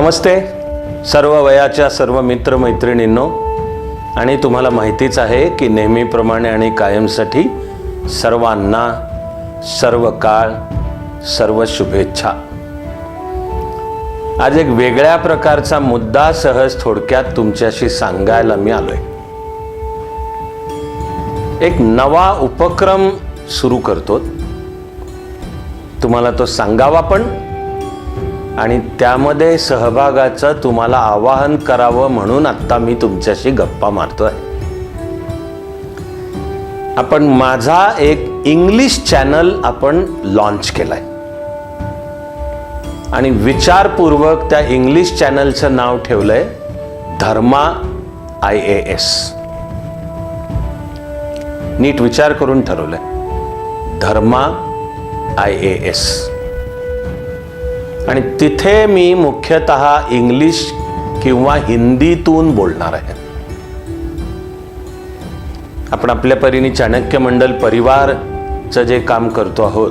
नमस्ते सर्व वयाच्या सर्व मित्रमैत्रिणींनो. आणि तुम्हाला माहितीच आहे की नेहमीप्रमाणे आणि कायमसाठी सर्वांना सर्व काळ सर्व शुभेच्छा. आज एक वेगळ्या प्रकारचा मुद्दा सहज थोडक्यात तुमच्याशी सांगायला मी आलोय. एक नवा उपक्रम सुरू करतो तुम्हाला तो सांगावा पण आणि त्यामध्ये सहभागाचं तुम्हाला आवाहन करावं म्हणून आत्ता मी तुमच्याशी गप्पा मारतो आहे आपण माझा एक इंग्लिश चॅनल आपण लॉन्च केलाय. आणि विचारपूर्वक त्या इंग्लिश चॅनलचं नाव ठेवलंय धर्मा आय ए एस नीट विचार करून ठरवलंय. धर्मा आय ए एस आणि तिथे मी मुख्यतः इंग्लिश किंवा हिंदीतून बोलणार आहे. आपण आपल्या परीने चाणक्य मंडल परिवारचं जे काम करतो आहोत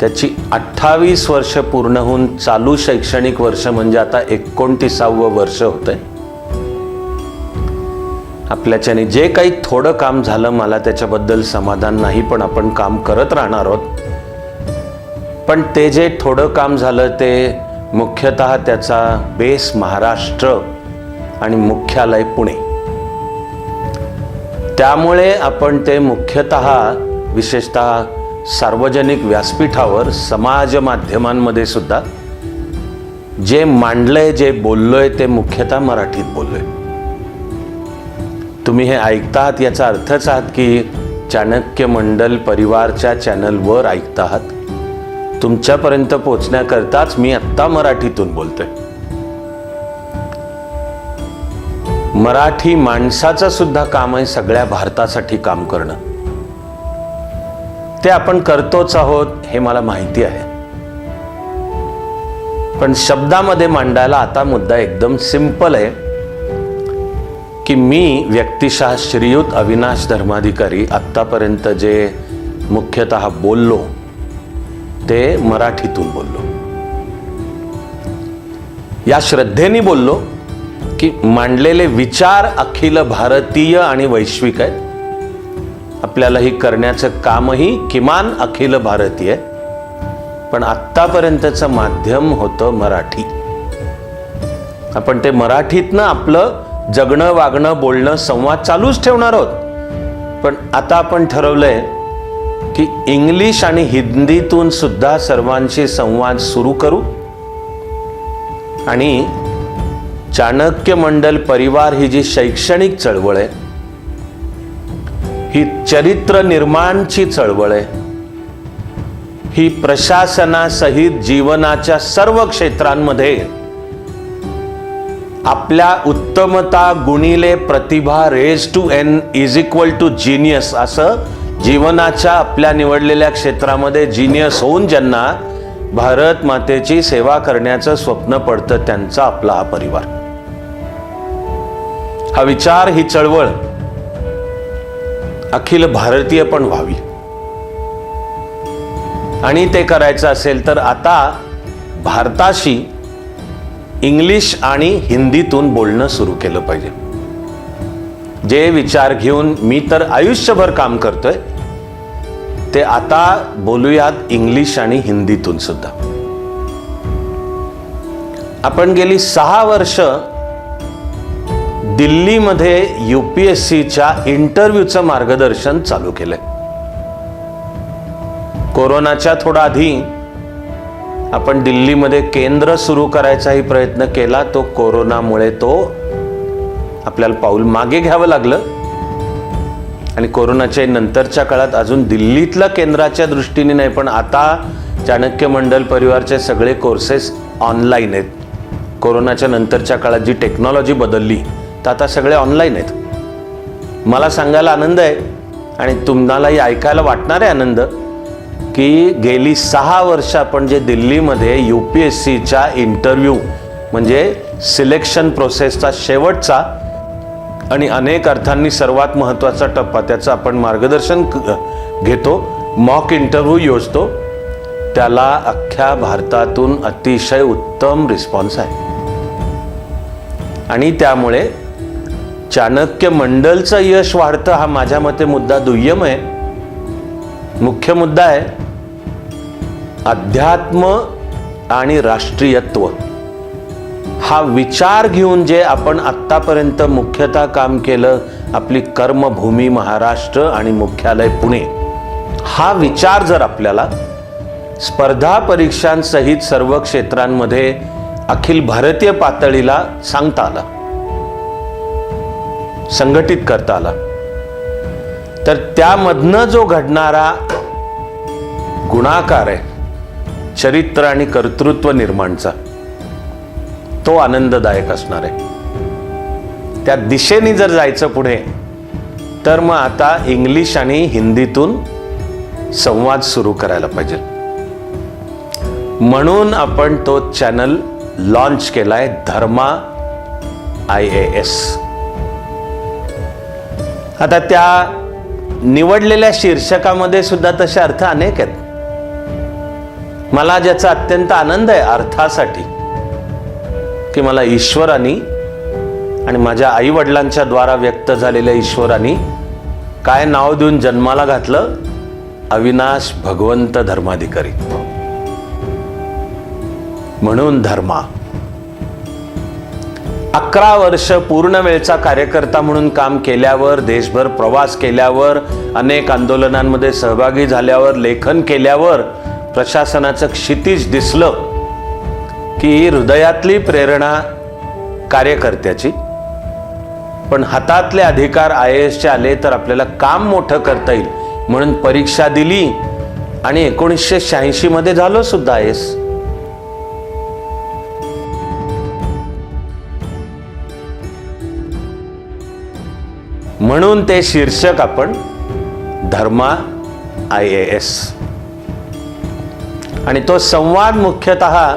त्याची अठ्ठावीस वर्ष पूर्ण होऊन चालू शैक्षणिक वर्ष म्हणजे आता एकोणतीसावं वर्ष होतंय. आपल्याच्याने जे काही थोडं काम झालं मला त्याच्याबद्दल समाधान नाही पण आपण काम करत राहणार आहोत. पण ते जे थोडं काम झालं ते मुख्यतः त्याचा बेस महाराष्ट्र आणि मुख्यालय पुणे. त्यामुळे आपण ते मुख्यतः विशेषतः सार्वजनिक व्यासपीठावर समाज माध्यमांमध्ये सुद्धा जे मांडलंय जे बोललोय ते मुख्यतः मराठीत बोललोय. तुम्ही हे ऐकता आहात याचा अर्थच आहात की चाणक्य मंडल परिवारच्या चॅनलवर ऐकता आहात तुमच्यापर्यंत पोचण्याकरताच मी आत्ता मराठीतून बोलतोय. मराठी माणसाचं सुद्धा काम आहे सगळ्या भारतासाठी काम करणं. ते आपण करतोच आहोत हे मला माहिती आहे. पण शब्दामध्ये मांडायला आता मुद्दा एकदम सिंपल आहे की मी व्यक्तिशः श्रीयुत अविनाश धर्माधिकारी आत्तापर्यंत जे मुख्यतः बोललो ते मराठीतून बोललो. या श्रद्धेने बोललो की मांडलेले विचार अखिल भारतीय आणि वैश्विक आहेत. आपल्याला ही करण्याचं कामही किमान अखिल भारतीय पण आत्तापर्यंतचं माध्यम होतं मराठी. आपण ते मराठीतनं आपलं जगणं वागणं बोलणं संवाद चालूच ठेवणार आहोत. पण आता आपण ठरवलंय की इंग्लिश आणि हिंदीतून सुद्धा सर्वांशी संवाद सुरू करू. आणि चाणक्य मंडल परिवार ही जी शैक्षणिक चळवळ आहे ही चरित्र निर्माणची चळवळ आहे ही प्रशासनासहित जीवनाच्या सर्व क्षेत्रांमध्ये आपल्या उत्तमता गुणिले प्रतिभा raise to N is equal to genius असं जीवनाच्या आपल्या निवडलेल्या क्षेत्रामध्ये जिनियस होऊन ज्यांना भारत मातेची सेवा करण्याचं स्वप्न पडतं त्यांचा आपला हा परिवार. हा विचार ही चळवळ अखिल भारतीय पण व्हावी. आणि ते करायचं असेल तर आता भारताशी इंग्लिश आणि हिंदीतून बोलणं सुरू केलं पाहिजे. जे विचार घेऊन मी तर आयुष्यभर काम करतोय ते आता बोलूयात इंग्लिश आणि हिंदीतून सुद्धा. आपण गेली सहा वर्ष दिल्लीमध्ये युपीएससीच्या इंटरव्ह्यूचं मार्गदर्शन चालू केलंय. कोरोनाच्या थोडा आधी आपण दिल्लीमध्ये केंद्र सुरू करायचाही प्रयत्न केला तो कोरोनामुळे तो आपल्याला पाऊल मागे घ्यावं लागलं. आणि कोरोनाच्या नंतरच्या काळात अजून दिल्लीतलं केंद्राच्या दृष्टीने नाही पण आता चाणक्य मंडल परिवारचे सगळे कोर्सेस ऑनलाईन आहेत. कोरोनाच्या नंतरच्या काळात जी टेक्नॉलॉजी बदलली तर आता सगळे ऑनलाईन आहेत. मला सांगायला आनंद आहे आणि तुम्हालाही ऐकायला वाटणार आहे आनंद की गेली सहा वर्ष आपण जे दिल्लीमध्ये यू पी एस सीच्या इंटरव्ह्यू म्हणजे सिलेक्शन प्रोसेसचा शेवटचा आणि अनेक अर्थांनी सर्वात महत्त्वाचा टप्पा त्याचं आपण मार्गदर्शन घेतो मॉक इंटरव्ह्यू योजतो. त्याला अख्ख्या भारतातून अतिशय उत्तम रिस्पॉन्स आहे. आणि त्यामुळे चाणक्य मंडलचं यश वाढतं हा माझ्या मते मुद्दा दुय्यम आहे. मुख्य मुद्दा आहे अध्यात्म आणि राष्ट्रीयत्व. हा विचार घेऊन जे आपण आत्तापर्यंत मुख्यतः काम केलं आपली कर्मभूमी महाराष्ट्र आणि मुख्यालय पुणे हा विचार जर आपल्याला स्पर्धा परीक्षांसहित सर्व क्षेत्रांमध्ये अखिल भारतीय पातळीला सांगता आला संघटित करता आला तर त्यामधनं जो घडणारा गुणाकार आहे चरित्र आणि कर्तृत्व निर्माणचा तो आनंददायक असणार आहे. त्या दिशेने जर जायचं पुढे तर मग आता इंग्लिश आणि हिंदीतून संवाद सुरू करायला पाहिजे. म्हणून आपण तो चॅनल लॉन्च केलाय धर्मा आय ए एस. आता त्या निवडलेल्या शीर्षकामध्ये सुद्धा तसे अर्थ अनेक आहेत. मला ज्याचा अत्यंत आनंद आहे अर्थासाठी की मला ईश्वरानी आणि माझ्या आईवडिलांच्या द्वारा व्यक्त झालेल्या ईश्वरानी काय नाव देऊन जन्माला घातलं? अविनाश भगवंत धर्माधिकारी. म्हणून धर्मा. अकरा वर्ष पूर्ण वेळचा कार्यकर्ता म्हणून काम केल्यावर देशभर प्रवास केल्यावर अनेक आंदोलनांमध्ये सहभागी झाल्यावर लेखन केल्यावर प्रशासनाचं क्षितिज दिसलं. की हृदयातली प्रेरणा कार्यकर्त्याची. पण हातातले अधिकार आय एसचे आले तर आपल्याला काम मोठं करता येईल. म्हणून परीक्षा दिली आणि एकोणीसशे शहाऐंशी मध्ये झालो सुद्धा आय एस. म्हणून ते शीर्षक आपण धर्मा आय ए एस. आणि तो संवाद मुख्यतः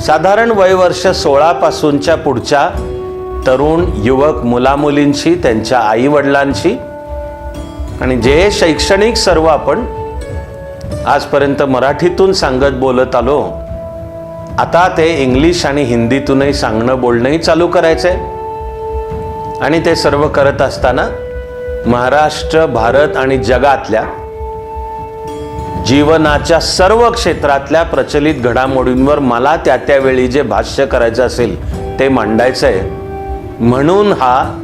साधारण वयवर्ष सोळापासूनच्या पुढच्या तरुण युवक मुलामुलींशी त्यांच्या आईवडिलांशी आणि जे शैक्षणिक सर्व आपण आजपर्यंत मराठीतून सांगत बोलत आलो आता ते इंग्लिश आणि हिंदीतूनही सांगणं बोलणंही चालू करायचंय. आणि ते सर्व करत असताना महाराष्ट्र भारत आणि जगातल्या जीवनाच्या सर्व क्षेत्रातल्या प्रचलित घडामोडींवर मला त्या त्यावेळी जे भाष्य करायचं असेल ते मांडायचं आहे. म्हणून हा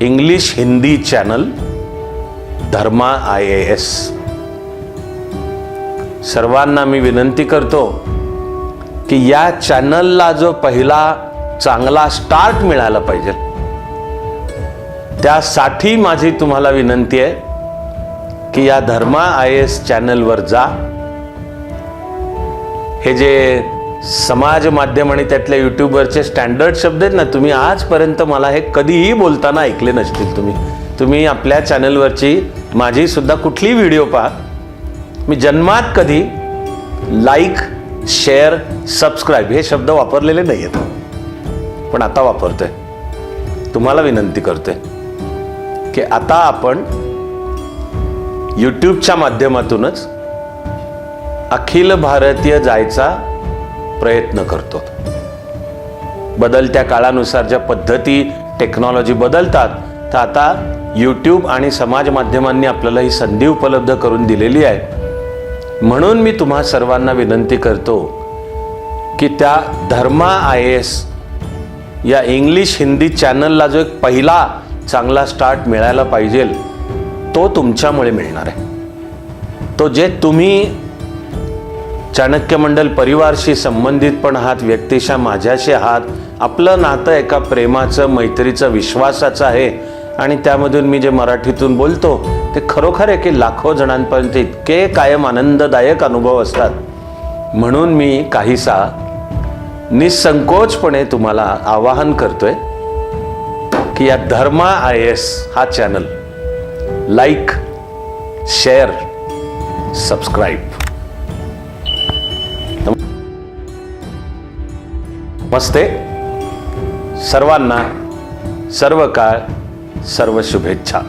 English Hindi channel Dharma I A S. सर्वांना मी विनंती करतो की या चॅनलला जो पहिला चांगला स्टार्ट मिळाला पाहिजे त्यासाठी माझी तुम्हाला विनंती आहे. की या धर्मा आय एस चॅनलवर जा. हे जे समाज माध्यम आणि त्यातल्या युट्यूबवरचे स्टँडर्ड शब्द आहेत ना तुम्ही आजपर्यंत मला हे कधीही बोलताना ऐकले नसतील तुम्ही. तुम्ही आपल्या चॅनलवरची माझीसुद्धा कुठलीही व्हिडिओ पहा. मी जन्मात कधी लाईक शेअर सबस्क्राईब हे शब्द वापरलेले नाही आहेत पण आता वापरतोय. तुम्हाला विनंती करतोय की आता आपण यूट्यूबच्या माध्यमातूनच अखिल भारतीय जायचा प्रयत्न करतो. बदलत्या काळानुसार ज्या पद्धती टेक्नॉलॉजी बदलतात तर आता यूट्यूब आणि समाज माध्यमांनी आपल्याला ही संधी उपलब्ध करून दिलेली आहे. म्हणून मी तुम्हा सर्वांना विनंती करतो की त्या Dharma I A S English Hindi चॅनलला जो एक पहिला चांगला स्टार्ट मिळायला पाहिजे तो तुमच्यामुळे मिळणार आहे. तो जे तुम्ही चाणक्य मंडल परिवारशी संबंधित पण आहात व्यक्तिशा माझ्याशी आहात आपलं नातं एका प्रेमाचं मैत्रीचं विश्वासाचं आहे आणि त्यामधून मी जे मराठीतून बोलतो ते खरोखर आहे की लाखो जणांपर्यंत इतके कायम आनंददायक अनुभव असतात. म्हणून मी काहीसा निसंकोचपणे तुम्हाला आवाहन करतोय की या Dharma I A S channel like share subscribe. नमस्ते. सर्वांना सर्व काळ सर्व शुभेच्छा.